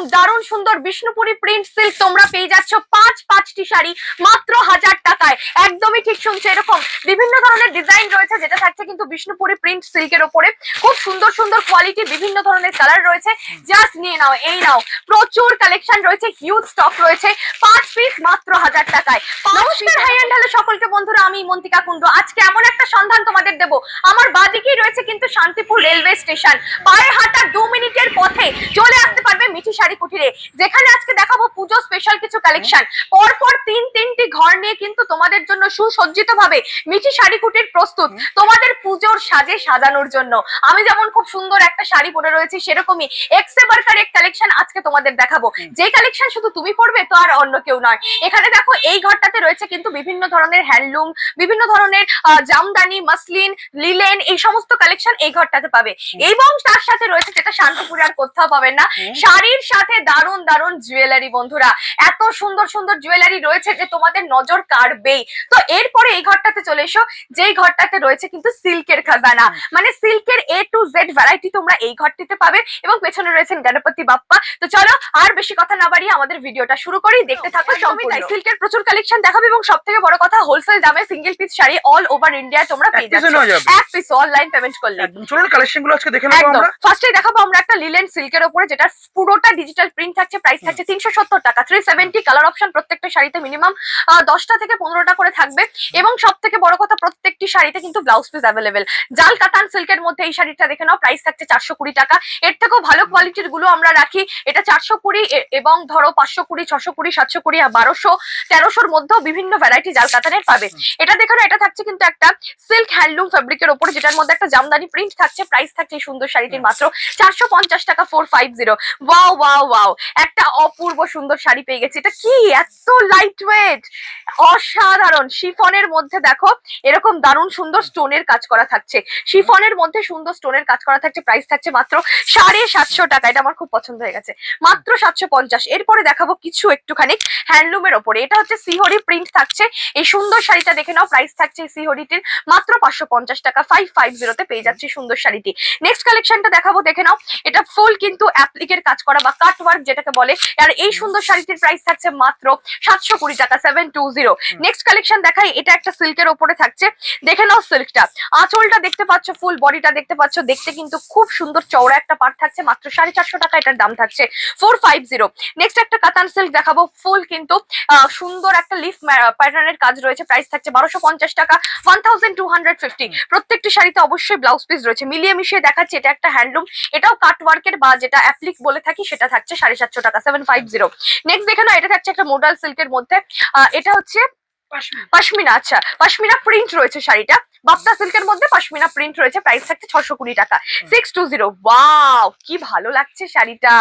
এরকম দারুণ সুন্দর বিষ্ণুপুরি প্রিন্ট সিল্ক তোমরা পেয়ে যাচ্ছ পাঁচ পাঁচটি শাড়ি মাত্র হাজার টাকায়। একদমই ঠিক শুনছো এরকম বিভিন্ন ধরনের ডিজাইন রয়েছে যেটা থাকছে কিন্তু বিষ্ণুপুরি প্রিন্ট সিল্কের ওপরে। খুব সুন্দর সুন্দর কোয়ালিটি বিভিন্ন ধরনের কালার রয়েছে। জাস্ট নিয়ে নাও এই নাও। প্রচুর কালেকশন রয়েছে হিউজ স্টক রয়েছে। পাঁচ পিস মাত্র হাজার টাকায়। নমস্কার। হাই অ্যান্ড হ্যালো সকলকে বন্ধুরা আমি মন্তিকা কুন্ডু আজকে এমন একটা সন্ধান তোমাদের দেব। আমার বাদিকেই রয়েছে কিন্তু শান্তিপুর রেলওয়ে স্টেশন পায়ে হাঁটা দু মিনিটের পথে চলে আসতে পারবে মিঠি শাড়ি। কুটিরে যেখানে আজকে দেখাবো পুজো স্পেশাল কিছু কালেকশন পরপর তিন তিনটি ঘর নিয়ে কিন্তু তোমাদের জন্য সুসজ্জিত ভাবে মিঠি শাড়ি কুটির প্রস্তুত। তোমাদের পুজোর সাজে সাজানোর জন্য। আমি যেমন খুব সুন্দর একটা শাড়ি পরে রয়েছি সেরকমই এক্সে বার্কার এক কালেকশন আজকে তোমাদের দেখাবো। যে কালেকশন শুধু তুমি পড়বে তো আর অন্য কেউ নয়। এখানে দেখো এই ঘরটাতে রয়েছে কিন্তু বিভিন্ন ধরনের হ্যান্ডলুম বিভিন্ন ধরনের আহ, জামদানি মাসলিন লিলেন এই সমস্ত কালেকশন এই ঘরটাতে পাবে। এবং তার সাথে রয়েছে যেটা শান্তিপুরে আর কোথাও পাবেন না শাড়ির সাথে দারুণ দারুণ জুয়েলারি বন্ধুরা। এত সুন্দর সুন্দর জুয়েলারি রয়েছে যে তোমাদের নজর কাড়বেই। তো এরপরে এই ঘরটাতে চলে এসো। যেই ঘরটাতে রয়েছে কিন্তু সিল্কের খাজানা। মানে সিল্কের এ টু জেড ভ্যারাইটি তোমরা এই ঘরটিতে পাবে এবং পেছনে রয়েছেন গণপতি বাপ্পা। তো চলো আর বেশি কথা না বাড়িয়ে আমাদের ভিডিওটা শুরু করি। দেখতে থাকো সবই তাই সিল্কের প্রচুর কালেকশন দেখাবে এবং সব থেকে বড় কথা হোলসেল দামে single piece sari all over India তোমরা পেয়ে যাচ্ছ? এক পিস অনলাইন পেমেন্ট করলে। চলুন কালেকশনগুলো আজকে দেখে নেব আমরা। ফার্স্টে দেখাবো আমরা একটা লিলেন সিল্কের উপরে যেটা পুরোটা ডিজিটাল প্রিন্ট থাকছে প্রাইস থাকছে তিনশো সত্তর টাকা। থ্রি সেভেন্টি কালার অপশন প্রত্যেকটা শাড়িতে মিনিমাম দশটা থেকে পনেরোটা করে থাকবে। এবং সব থেকে বড় কথা প্রত্যেকটি শাড়িতে কিন্তু ব্লাউজ পিস অ্যাভেলেবেল জাল কাতান সিল্কের মধ্যে এই শাড়িটা দেখে নাও প্রাইস থাকছে চারশো কুড়ি টাকা। এর থেকেও ভালো কোয়ালিটিরগুলো আমরা রাখি। এটা চারশো কুড়ি এবং ধরো পাঁচশো কুড়ি ছশো কুড়ি সাতশো কুড়ি আর বারোশো তেরোশোর মধ্যেও বিভিন্ন ভ্যারাইটি জাল কাতানের পাবে। এটা দেখে না এটা থাকছে কিন্তু একটা সিল্ক হ্যান্ডলুম ফেব্রিকের ওপরে যেটার মধ্যে একটা জামদানি প্রিন্ট থাকছে। প্রাইস থাকছে এই সুন্দর শাড়িটির মাত্র চারশো পঞ্চাশ টাকা four five zero wow wow wow. একটা অপূর্ব সুন্দর শাড়ি পেয়ে গেছি। এটা কি? এত লাইট ওয়েট অসাধারণ! শিফনের মধ্যে দেখো, এরকম দারুণ সুন্দর স্টোনের কাজ করা থাকছে। শিফনের মধ্যে সুন্দর স্টোনের কাজ করা থাকছে। প্রাইস থাকছে মাত্র সাড়ে সাতশো টাকা। এটা আমার খুব পছন্দ হয়ে গেছে। মাত্র সাতশো পঞ্চাশ। এরপরে দেখাবো কিছু একটুখানি হ্যান্ডলুমের ওপরে। এটা হচ্ছে সিহরি প্রিন্ট থাকছে। এই সুন্দর শাড়িটা দেখে নাও প্রাইস থাকছে সিহরিটির মাত্র পাঁচশো পঞ্চাশ টাকা। ফাইভ ফাইভ জিরোতে পেয়ে যাচ্ছে সুন্দর শাড়িটি। নেক্সট কালেকশনটা দেখাবো, দেখে নাও। এটা ফুল কিন্তু অ্যাপ্লিকের কাজ করা বা কাট ওয়ার্ক যেটাকে বলে আর এই সুন্দর শাড়িটির প্রাইস থাকছে মাত্র সাতশো কুড়ি টাকা seven two zero next collection দেখাই এটা একটা সিল্কের ওপরে থাকছে। দেখে নাও সিল্কটা আঁচলটা দেখতে পাচ্ছ ফুল বডিটা দেখতে পাচ্ছ দেখতে কিন্তু খুব সুন্দর চওড়া একটা পার্ট থাকছে মাত্র সাড়ে চারশো টাকা এটার দাম থাকছে ফোর ফাইভ জিরো নেক্সট একটা কাতান সিল্ক দেখাবো ফুল কিন্তু সুন্দর একটা লিফ প্যাটার্নের কাজ রয়েছে প্রাইস থাকছে বারোশো পঞ্চাশ টাকা one thousand two hundred fifty প্রত্যেকটি শাড়িতে অবশ্যই ব্লাউজ পিস রয়েছে। মিলিয়ে মিশিয়ে দেখাচ্ছে এটা একটা হ্যান্ডলুম এটাও কাট ওয়ার্কের বা যেটা অ্যাপ্লিক বলে থাকি সেটা থাকছে সাড়ে সাতশো টাকা সেভেন ফাইভ জিরো নেক্সট দেখে না এটা থাকছে একটা মোডাল সিল্কের মধ্যে। এটা হচ্ছে পাশমিনা। আচ্ছা। পাশমিনা প্রিন্ট রয়েছে শাড়িটা। বাপ্তা সিল্কের মধ্যে পাশমিনা প্রিন্ট রয়েছে প্রাইস থাকছে ছশো কুড়ি টাকা। সিক্স টু জিরো ওয়াও কি ভালো লাগছে শাড়িটা।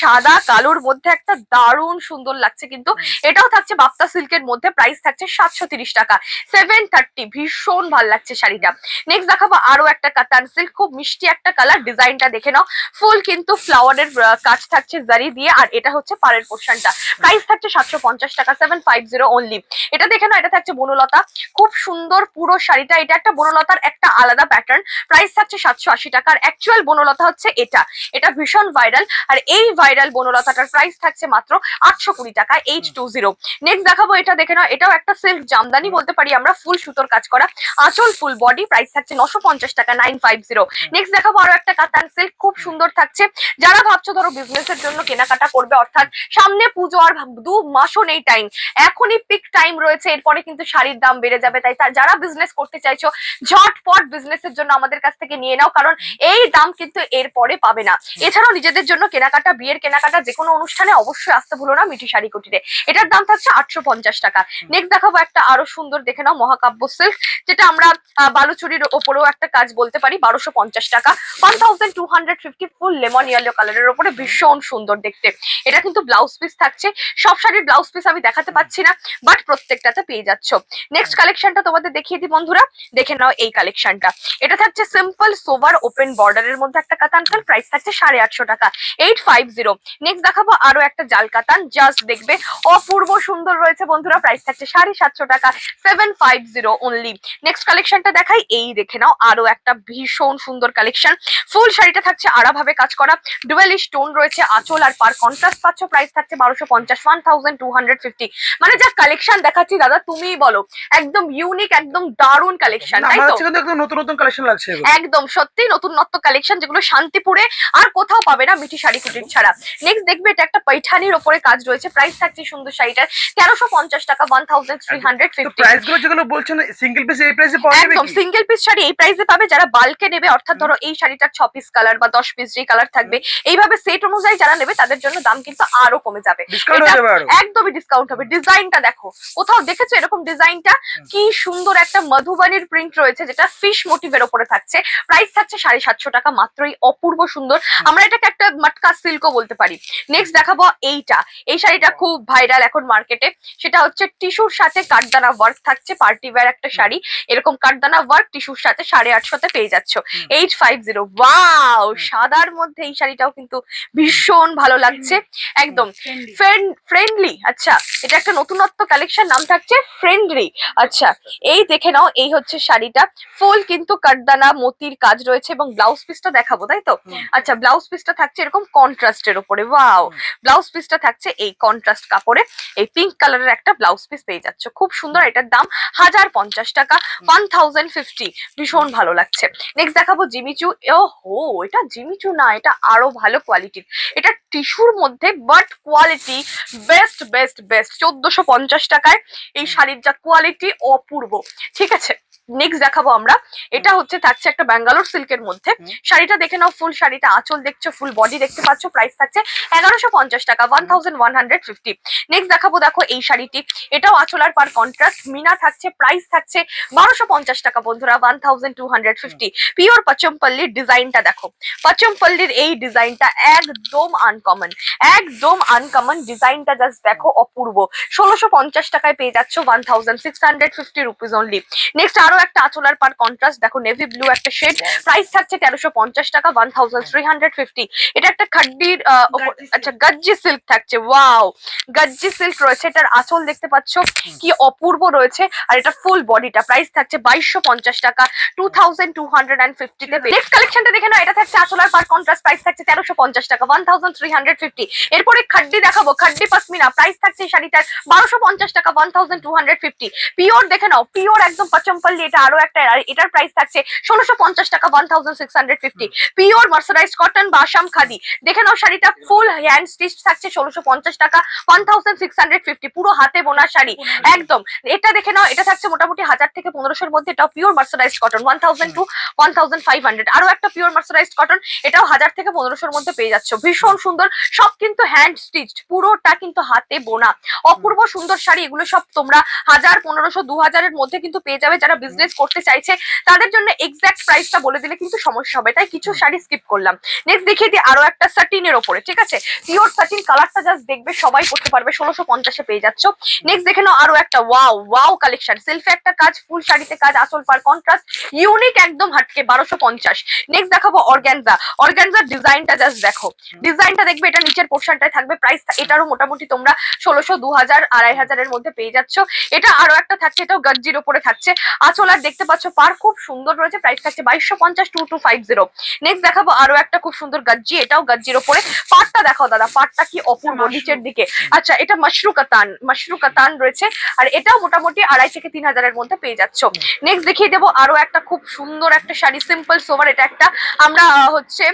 সাদা কালোর মধ্যে একটা দারুণ সুন্দর লাগছে কিন্তু এটাও থাকছে বাপ্তা সিল্কের মধ্যে প্রাইস থাকছে সাতশো তিরিশ টাকা। সেভেন থার্টি ভীষণ ভালো লাগছে শাড়িটা। নেক্সট দেখাবো আরও একটা কাতান সিল্ক খুব মিষ্টি একটা কালার ডিজাইনটা দেখে নাও। ফুল কিন্তু ফ্লাওয়ারের কাজ থাকছে জারি দিয়ে আর এটা হচ্ছে পাড়ের পোর্শনটা। প্রাইস থাকছে সাতশো পঞ্চাশ টাকা সেভেন ফাইভ জিরো অনলি এটা দেখে নাও এটা থাকছে বনলতা। খুব সুন্দর পুরো শাড়িটা এটা একটা বনলতার একটা আলাদা প্যাটার্ন প্রাইস থাকছে সাতশো আশি টাকা। অ্যাকচুয়াল বনলতা হচ্ছে এটা। এটা ভীষণ ভাইরাল আর এই ভাইরাল বনলতাটার প্রাইস থাকছে মাত্র আটশো কুড়ি টাকা এইট টু জিরো নেক্সট দেখাবো এটা দেখে নাও। এটাও একটা সিল্ক জামদানি বলতে পারি আমরা। ফুল সুতোর কাজ করা। আঁচল ফুল বডি প্রাইস থাকছে নশো পঞ্চাশ টাকা নাইন ফাইভ জিরো নেক্সট দেখাবো আরও একটা কাতান সিল্ক খুব সুন্দর থাকছে। যারা ভাবছ ধরো বিজনেস এর জন্য কেনাকাটা করবে, অর্থাৎ সামনে পুজো আর দু মাসও নেই টাইম এখনই পিক টাইম রয়েছে। এরপরে কিন্তু শাড়ির দাম বেড়ে যাবে। তাই যারা বিজনেস করতে চাইছো ঝটপট বিজনেসের জন্য আমাদের কাছ থেকে নিয়ে নাও কারণ এই দাম কিন্তু এরপরে পাবে না। এছাড়াও নিজেদের জন্য কেনাকাটা বিয়ের কেনাকাটা যে কোনো অনুষ্ঠানে অবশ্যই আসতে ভুলো না মিঠি শাড়ি কুটিরে। এটার দাম থাকছে আটশো পঞ্চাশ টাকা। নেক্সট দেখাবো একটা আরও সুন্দর দেখে নাও মহাকাব্য সিল্ক যেটা আমরা বালুচুরির ওপরেও একটা কাজ বলতে পারি বারোশো পঞ্চাশ টাকা। One thousand two hundred fifty full lemon yellow কালারের ওপরে ভীষণ সুন্দর দেখতে। এটা কিন্তু ব্লাউজ পিস থাকছে। সব শাড়ির ব্লাউজ পিস আমি দেখাতে পাচ্ছি না বাট প্রত্যেকটাতে পেয়ে যাচ্ছ। নেক্সট কালেকশনটা তোমাদের দেখিয়ে দিই বন্ধুরা। দেখে নাও এই কালেকশনটা এটা থাকছে সিম্পল সোভার ওপেন বর্ডারের মধ্যে একটা কাতান। প্রাইস থাকছে সাড়ে আটশো টাকা। এইট ফাইভ জিরো নেক্সট দেখাবো আরও একটা জাল কাতান। জাস্ট দেখবে, অপূর্ব সুন্দর রয়েছে বন্ধুরা। প্রাইস থাকছে সাড়ে সাতশো টাকা। Seven five zero only next কালেকশনটা দেখাই। এই দেখে নাও, আরও একটা ভীষণ সুন্দর কালেকশন ফুল শাড়িটা থাকছে আড়াভাবে কাজ করা। ডুয়েল স্টোন রয়েছে, আঁচল আর পার কন্ট্রাস্ট পাচ্ছ। প্রাইস থাকছে বারোশো পঞ্চাশ one thousand two hundred fifty মানে যা কালেকশন দেখাচ্ছি দাদা, তুমিই বলো। একদম ইউনিক একদম দারুণ কালেকশন না, তাই তো? কিন্তু একদম নতুন নতুন কালেকশন লাগছে একদম সত্যি নতুন নত্ব কালেকশন যেগুলো শান্তিপুরে আর কোথাও পাবে না মিঠি শাড়ি কুটির ছাড়া। নেক্সট দেখবে এটা একটা পৈঠানির ওপরে কাজ রয়েছে প্রাইস থাকছে সুন্দর শাড়িটার। তেরোশো পঞ্চাশ টাকা one thousand three hundred fifty প্রাইসগুলো যেগুলো বলছেন সিঙ্গেল পিস এই প্রাইসে পাওয়া যাবে একদম সিঙ্গেল পিস শাড়ি এই প্রাইসে পাবে যারা বাল্কে নেবে অর্থাৎ ধরো এই শাড়িটার ছ পিস কালার বা দশ পিস যে কালার থাকবে এইভাবে সেট অনুযায়ী যারা নেবে তাদের জন্য দাম কিন্তু আরও কমে যাবে। একদমই ডিসকাউন্ট হবে। ডিজাইনটা দেখো কোথাও দেখেছ এরকম ডিজাইনটা কি সুন্দর একটা মধুবানির প্রিন্ট রয়েছে যেটা ফিশ মোটিভের ওপরে থাকছে। প্রাইস থাকছে সাড়ে সাতশো টাকা মাত্রই অপূর্ব সুন্দর। আমরা এটাকে একটা মাটকা সিল্কও বলতে পারি। নেক্সট দেখাবো এইটা। এই শাড়িটা খুব ভাইরাল এখন মার্কেটে সেটা হচ্ছে টিস্যুর সাথে কাঠদানা ওয়ার্ক থাকছে পার্টি ওয়্যার একটা শাড়ি। এরকম কাঠদানা ওয়ার্ক টিস্যুর সাথে সাড়ে আটশোতে পেয়ে যাচ্ছ। এইট ফাইভ জিরো ওয়াও সাদার মধ্যে এই শাড়িটাও কিন্তু ভীষণ ভালো লাগছে। একদম। ফ্রেন্ডলি আচ্ছা এটা একটা নতুনত্ব কালেকশন নাম থাকছে ফ্রেন্ডলি আচ্ছা। এই দেখে নাও এই হচ্ছে শাড়িটা। ফুল কিন্তু কাটদানা মতির কাজ রয়েছে এবং ব্লাউজ পিসটা দেখাবো তাই তো? আচ্ছা ব্লাউজ পিসটা থাকছে এরকম কন্ট্রাস্টের উপরে ওয়াও। ব্লাউজ পিসটা থাকছে এই কন্ট্রাস্ট কাপড়ে এই পিঙ্ক কালারের একটা ব্লাউজ পিস পেয়ে যাচ্ছ। খুব সুন্দর এটার দাম হাজার পঞ্চাশ টাকা ওয়ান থাউজেন্ড ফিফটি ভীষণ ভালো লাগছে। নেক্সট দেখাবো জিমিচু ও হো এটা জিমিচু না এটা আরও ভালো কোয়ালিটির এটা টিস্যুর মধ্যে but quality best best best চোদ্দশো পঞ্চাশ টাকায় এই শাড়ির যা কোয়ালিটি অপূর্ব। ঠিক আছে? নেক্সট দেখাবো আমরা। এটা হচ্ছে থাকছে একটা ব্যাঙ্গালোর সিল্কের মধ্যে। শাড়িটা দেখে নাও ফুল শাড়িটা আঁচল দেখছ ফুল বডি দেখতে পাচ্ছ প্রাইস থাকছে এগারোশো পঞ্চাশ টাকা one thousand one hundred fifty next দেখাবো দেখো এই শাড়িটি। এটাও আঁচল আর পার কন্ট্রাস্ট মিনা থাকছে প্রাইস থাকছে বারোশো পঞ্চাশ টাকা বন্ধুরা one thousand two hundred fifty pure পচমপল্লির ডিজাইনটা দেখো। পচমপল্লির এই ডিজাইনটা একদম আনকমন একদম আনকমন ডিজাইনটা জাস্ট দেখো অপূর্ব। ষোলোশো পঞ্চাশ টাকায় পেয়ে যাচ্ছ one thousand six hundred fifty rupees only next আরও একটা আঁচলার পার কন্ট্রাস্ট দেখো নেভি ব্লু একটা শেড প্রাইস থাকছে তেরোশো পঞ্চাশ টাকা one thousand three hundred fifty এটা একটা খাড্ডির আচ্ছা গজ্জি সিল্ক থাকছে ওয়াও গজ্জি সিল্ক রয়েছে এটার আঁচল দেখতে পাচ্ছ কি অপূর্ব রয়েছে আর এটা ফুল বডিটা প্রাইস থাকছে বাইশশো পঞ্চাশ টাকা two thousand two hundred and ফিফটিতে next কালেকশনটা দেখে নাও এটা থাকছে আঁচলার পার কন্ট্রাস্ট প্রাইস থাকছে তেরোশো পঞ্চাশ টাকা one thousand three hundred fifty এরপরে খাড্ডি দেখাবো খাড্ডি পাসমিনা প্রাইস থাকছে শাড়িটার বারোশো পঞ্চাশ টাকা one thousand two hundred fifty pure দেখে নাও পিওর একদম পচমপল্লি এটা আরও একটা এটার প্রাইস থাকছে ষোলোশো পঞ্চাশ টাকা one thousand six hundred fifty pure mercerise cotton বা আসাম খাদি দেখে নাও শাড়িটা ফুল হ্যান্ড স্টিচ থাকছে ষোলোশো পঞ্চাশ টাকা one thousand six hundred fifty পুরো হাতে বোনা শাড়ি একদম। এটা দেখে নাও এটা থাকছে মোটামুটি হাজার থেকে পনেরোশোর মধ্যে এটাও pure mercerised cotton one thousand to one thousand five hundred আরও একটা পিওর মার্সারাইজড কটন এটাও হাজার থেকে পনেরোশোর মধ্যে পেয়ে যাচ্ছ। ভীষণ সুন্দর সব কিন্তু হ্যান্ড স্টিচড পুরোটা কিন্তু হাতে বোনা। অপূর্ব সুন্দর শাড়ি এগুলো সব তোমরা হাজার পনেরোশো দু হাজারের মধ্যে কিন্তু পেয়ে যাবে যারা বিজনেস করতে চাইছে, তাদের জন্য এক্সাক্ট প্রাইসটা বলে দিলে কিন্তু সমস্যা হবে। তাই কিছু শাড়ি স্কিপ করলাম। নেক্সট দেখিয়ে দিই আরও একটা সাটিনের ওপরে, ঠিক আছে? পিওর সাটিন কালারটা জাস্ট দেখবে, সবাই করতে পারবে, ষোলোশো পঞ্চাশে পেয়ে যাচ্ছ। নেক্সট দেখে নাও আরও একটা ওয়াও ওয়াও কালেকশন সেলফে একটা কাজ ফুল শাড়িতে কাজ, আসল পার কন্ট্রাস্ট ইউনিক একদম হাটকে, বারোশো পঞ্চাশ। নেক্সট দেখাবো অর্গ্যানজা অর্গ্যানজার ডিজাইনটা জাস্ট দেখো। ডিজাইনটা দেখবে, এটা নিচের পোর্শনটায় থাকবে প্রাইস এটারও মোটামুটি তোমরা ষোলোশো দু হাজার আড়াই হাজারের মধ্যে পেয়ে যাচ্ছ। এটা আরও একটা থাকছে, এটাও গজ্জির ওপরে থাকছে। আঁচল আর দেখতে পাচ্ছ পার খুব সুন্দর রয়েছে প্রাইস থাকছে বাইশশো পঞ্চাশ two two five zero next দেখাবো আরও একটা খুব সুন্দর গজ্জি এটাও গজ্জির ওপরে। পাটটা দেখাও দাদা পাটটা কি অপূর্ব। নিচের দিকে। আচ্ছা এটা মাশরু কাতান মাশরু কাতান রয়েছে আর এটাও মোটামুটি আড়াই থেকে তিন হাজারের মধ্যে পেয়ে যাচ্ছ। নেক্সট দেখিয়ে দেবো আরও একটা খুব সুন্দর একটা শাড়ি সিম্পল সোভার এটা একটা আমরা হচ্ছে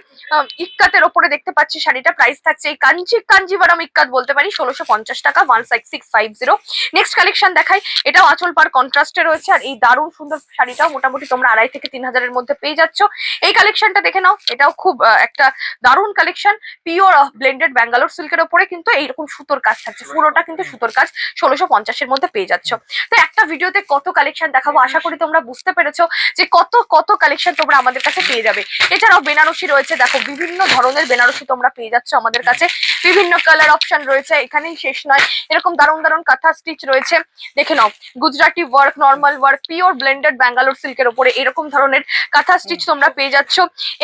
ইক্কাতের ওপরে দেখতে পাচ্ছি শাড়িটা প্রাইস থাকছে এই কাঞ্চি কাঞ্জিভারাম ইক্কাত বলতে পারি ষোলোশো পঞ্চাশ টাকা one six six five zero next collection দেখাই এটাও আঁচল পার কন্ট্রাস্টে রয়েছে আর এই দারুণ সুন্দর শাড়িটাও মোটামুটি তোমরা আড়াই থেকে তিন হাজারের মধ্যে পেয়ে যাচ্ছ। এই কালেকশনটা দেখে নাও, এটাও খুব একটা দারুণ কালেকশন পিওর ব্লেন্ডেড ব্যাঙ্গালোর সিল্কের ওপরে কিন্তু এইরকম সুতোর কাজ থাকছে, পুরোটা কিন্তু সুতোর কাজ ষোলোশো পঞ্চাশের মধ্যে পেয়ে যাচ্ছ। তো একটা ভিডিওতে কত কালেকশন দেখাবো আশা করি তোমরা বুঝতে পেরেছ যে কত কত কালেকশন তোমরা আমাদের কাছে পেয়ে যাবে। এছাড়াও বেনারসি রয়েছে, দেখো বিভিন্ন ধরনের বেনারসি তোমরা পেয়ে যাচ্ছ আমাদের কাছে। বিভিন্ন কালার অপশন রয়েছে, এখানেই শেষ নয়। এরকম দারুণ দারুণ কাঁথা স্টিচ রয়েছে। দেখে নাও, Gujarati work normal work pure blended Bangalore সিল্কের ওপরে এরকম ধরনের কাঁথা স্টিচ তোমরা পেয়ে যাচ্ছ।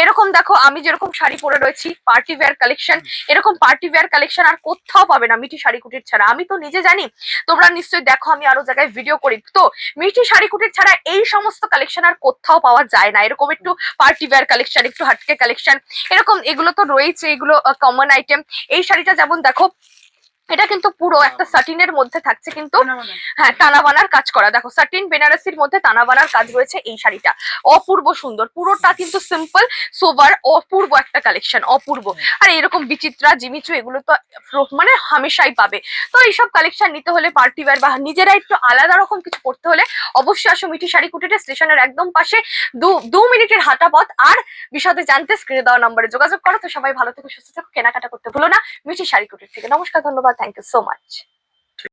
এরকম দেখো আমি যেরকম শাড়ি পরে রয়েছি পার্টি ওয়্যার কালেকশন এরকম পার্টি ওয়্যার কালেকশন আর কোথাও পাবে না মিঠি শাড়ি কুটির ছাড়া। আমি তো নিজে জানি তোমরা নিশ্চয়ই দেখো আমি আরও জায়গায় ভিডিও করি। তো মিঠি শাড়ি কুটির ছাড়া এই সমস্ত কালেকশন আর কোথাও পাওয়া যায় না। এরকম একটু পার্টি ওয়্যার কালেকশন একটু হাটকে কালেকশন এরকম এগুলো তো রয়েছে এগুলো কমন আইটেম এই শাড়িটা যেমন দেখো এটা কিন্তু পুরো একটা সাটিনের মধ্যে থাকছে কিন্তু হ্যাঁ টানা বানার কাজ করা। দেখো সাটিন বেনারসির মধ্যে টানা বানার কাজ রয়েছে এই শাড়িটা। অপূর্ব সুন্দর। পুরোটা কিন্তু সিম্পল সোভার অপূর্ব একটা কালেকশন অপূর্ব। আর এরকম বিচিত্রা জিমিচু এগুলো তো মানে হামেশাই পাবে। তো এইসব কালেকশন নিতে হলে পার্টি ওয়্যার বা নিজেরা একটু আলাদা রকম কিছু করতে হলে অবশ্যই আসো মিঠি শাড়ি কুটিতে স্টেশনের একদম পাশে। দু দু মিনিটের হাঁটা পথ আর বিশদে জানতে স্ক্রিনে দেওয়া নম্বরে যোগাযোগ করো। তো সবাই ভালো থেকে সুস্থ থেকো। কেনাকাটা করতে ভুলো না। মিঠি শাড়ি কুটির থেকে। নমস্কার ধন্যবাদ। thank you so much.